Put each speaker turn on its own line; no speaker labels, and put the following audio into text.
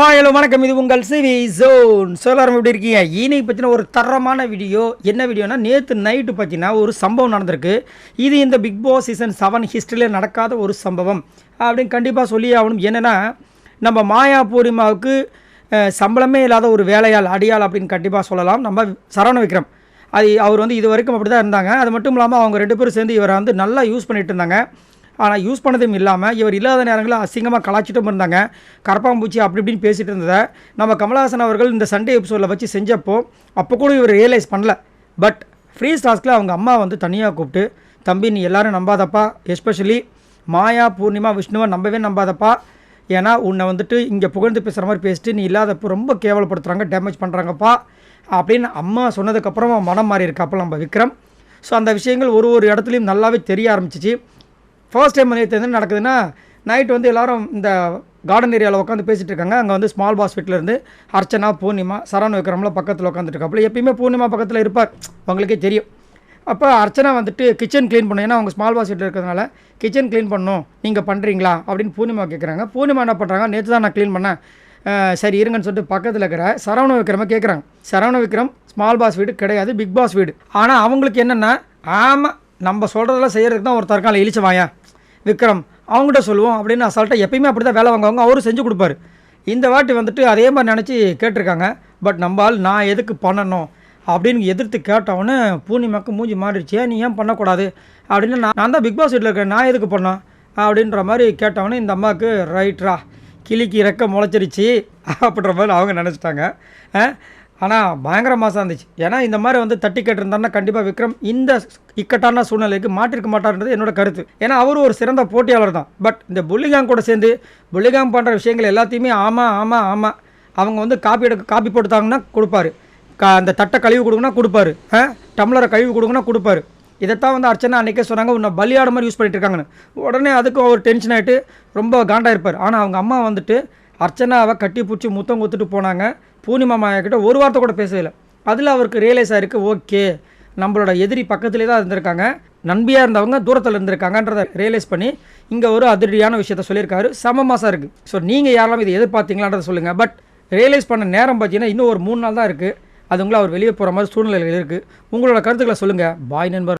Hi hello வணக்கம். இது உங்கள் சிவி ஜோன். சோலாரம் எப்படி இருக்கீங்க? இன்னைக்கு பற்றின ஒரு தரமான வீடியோ. என்ன வீடியோனா நேற்று நைட்டு பார்த்தீங்கன்னா ஒரு சம்பவம் நடந்திருக்கு. இது இந்த பிக் பாஸ் சீசன் செவன் ஹிஸ்ட்ரியில் நடக்காத ஒரு சம்பவம். அப்படின்னு கண்டிப்பாக சொல்லி ஆகணும். என்னென்னா நம்ம மாயா பூர்ணிமாவுக்கு சம்பளமே இல்லாத ஒரு வேலையாள் அடியாள் அப்படின்னு கண்டிப்பாக சொல்லலாம். நம்ம சரவண விக்ரம். அது அவர் வந்து இது வரைக்கும் அப்படி தான் இருந்தாங்க. அது மட்டும் இல்லாமல் அவங்க ரெண்டு பேரும் சேர்ந்து இவரை வந்து நல்லா யூஸ் பண்ணிகிட்டு இருந்தாங்க. ஆனால் யூஸ் பண்ணதும் இல்லாமல் இவர் இல்லாத நேரங்களில் அசிங்கமாக கலாச்சிட்டும் இருந்தாங்க. கரப்பாம்பூச்சி அப்படி இப்படின்னு பேசிகிட்டு இருந்ததை நம்ம கமலஹாசன் அவர்கள் இந்த சண்டே எபிசோடில் வச்சு செஞ்சப்போ அப்போ கூட இவர் ரியலைஸ் பண்ணல. பட் ஃப்ரீ ஸ்டாஸ்கில் அவங்க அம்மா வந்து தனியாக கூப்பிட்டு தம்பி நீ எல்லோரும் நம்பாதப்பா. எஸ்பெஷலி மாயா பூர்ணிமா விஷ்ணுவை நம்பவே நம்பாதப்பா. ஏன்னா உன்னை வந்துட்டு இங்கே புகழ்ந்து பேசுகிற மாதிரி பேசிட்டு நீ இல்லாதப்போ ரொம்ப கேவலப்படுத்துகிறாங்க டேமேஜ் பண்ணுறாங்கப்பா அப்படின்னு அம்மா சொன்னதுக்கப்புறம் மனம் மாறி இருக்காப்போ நம்ம விக்ரம். ஸோ அந்த விஷயங்கள் ஒரு ஒரு இடத்துலையும் நல்லாவே தெரிய ஆரம்பிச்சிச்சு. ஃபர்ஸ்ட் டைம் வந்து என்ன நடக்குதுன்னா நைட் வந்து எல்லோரும் இந்த கார்டன் ஏரியாவில் உட்காந்து பேசிகிட்டு இருக்காங்க. அங்கே வந்து ஸ்மால் பாஸ் இருந்து அர்ச்சனா பூர்ணிமா சரவண விக்ரம்ல பக்கத்தில் உட்காந்துட்டு இருக்காப்புல. எப்பயுமே பூர்ணிமா பக்கத்தில் இருப்பார். உங்களுக்கே தெரியும். அப்போ அர்ச்சனா வந்துட்டு கிச்சன் க்ளீன் பண்ணும். ஏன்னா அவங்க ஸ்மால் பாஸ் வீட்டில் இருக்கிறதுனால கிச்சன் க்ளீன் பண்ணணும் நீங்கள் பண்ணுறீங்களா அப்படின்னு பூர்ணிமா கேட்குறாங்க பூர்ணிமா என்ன பண்ணுறாங்க நேற்று தான் நான் க்ளீன் பண்ணேன். சரி இருங்கன்னு சொல்லிட்டு பக்கத்தில் இருக்கிற சரவண விக்ரம கேட்குறாங்க சரவண விக்ரம் ஸ்மால் பாஸ் வீடு கிடையாது பிக் பாஸ் வீடு. ஆனால் அவங்களுக்கு என்னென்னா ஆமாம் நம்ம சொல்கிறதெல்லாம் செய்கிறதுக்கு தான் ஒரு தற்கால இழிச்ச வாயா விக்ரம் அவங்ககிட்ட சொல்லுவோம் அப்படின்னு அசால்ட்டாக எப்பயுமே அப்படி தான் வேலை வாங்குவாங்க. அவரும் செஞ்சு கொடுப்பாரு. இந்த வாட்டி வந்துட்டு அதே மாதிரி நினச்சி கேட்டிருக்காங்க. பட் நம்ம ஆள் நான் எதுக்கு பண்ணணும் அப்படின்னு எதிர்த்து கேட்டவொன்னே பூர்ணிமாக்கு மூஞ்சி மாறிடுச்சு. நீ ஏன் பண்ணக்கூடாது? அப்படின்னு நான் நான் தான் பிக் பாஸ் வீட்டில் இருக்கேன். நான் எதுக்கு பண்ணோம் அப்படின்ற மாதிரி கேட்டவொன்னே இந்த அம்மாவுக்கு ரைட்ரா. கிளிக்கு ரெக்க முளைச்சிருச்சு. அப்படின்ற மாதிரி அவங்க நினச்சிட்டாங்க. ஆனால் பயங்கர மாதம் இருந்துச்சு. ஏன்னா இந்த மாதிரி வந்து தட்டி கேட்டிருந்தாருன்னா கண்டிப்பாக விக்ரம் இந்த இக்கட்டான சூழ்நிலைக்கு மாட்டிருக்க மாட்டார்ன்றது என்னோட கருத்து. ஏன்னா அவரும் ஒரு சிறந்த போட்டியாளர் தான். பட் இந்த புள்ளிகாங் கூட சேர்ந்து புள்ளிகாங் பண்ணுற விஷயங்கள் எல்லாத்தையுமே ஆமாம் ஆமாம் ஆமாம் அவங்க வந்து காப்பி எடுக்க காப்பி போட்டுத்தாங்கன்னா கொடுப்பாரு. கா அந்த தட்டை கழுவி கொடுங்கன்னா கொடுப்பாரு. ஆ டம்ளரை கழுவி கொடுங்கன்னா கொடுப்பாரு. இதைத்தான் வந்து அர்ச்சனா அன்றைக்கே சொன்னாங்க உன்னை பலியாட மாதிரி யூஸ் பண்ணிட்டு இருக்காங்கன்னு. உடனே அதுக்கும் அவர் டென்ஷன் ஆகிட்டு ரொம்ப காண்டாக இருப்பார் ஆனால் அவங்க அம்மா வந்துட்டு அர்ச்சனாவை கட்டி பிடிச்சி முத்தம் கொடுத்துட்டு போனாங்க. பூர்ணிமா மாயாக்கிட்ட ஒரு வார்த்தை கூட பேசவே இல்லை. அதில் அவருக்கு ரியலைஸ் ஆயிருக்கு ஓகே நம்மளோட எதிரி பக்கத்துலேயே தான் இருந்திருக்காங்க. நண்பியாக இருந்தவங்க தூரத்தில் இருந்திருக்காங்கன்றதை ரியலைஸ் பண்ணி இங்கே ஒரு அதிரடியான விஷயத்த சொல்லியிருக்காரு. செம மாதம் இருக்குது ஸோ நீங்கள் யாரெல்லாம் இதை எதிர்பார்த்தீங்களான்றத சொல்லுங்கள் பட் ரியலைஸ் பண்ண நேரம் பார்த்தீங்கன்னா இன்னும் ஒரு மூணு நாள் தான் இருக்குது அதுங்கள அவர் வெளியே போகிற மாதிரி சூழ்நிலைகள் இருக்குது உங்களோட கருத்துக்களை சொல்லுங்கள் பாய் நண்பர்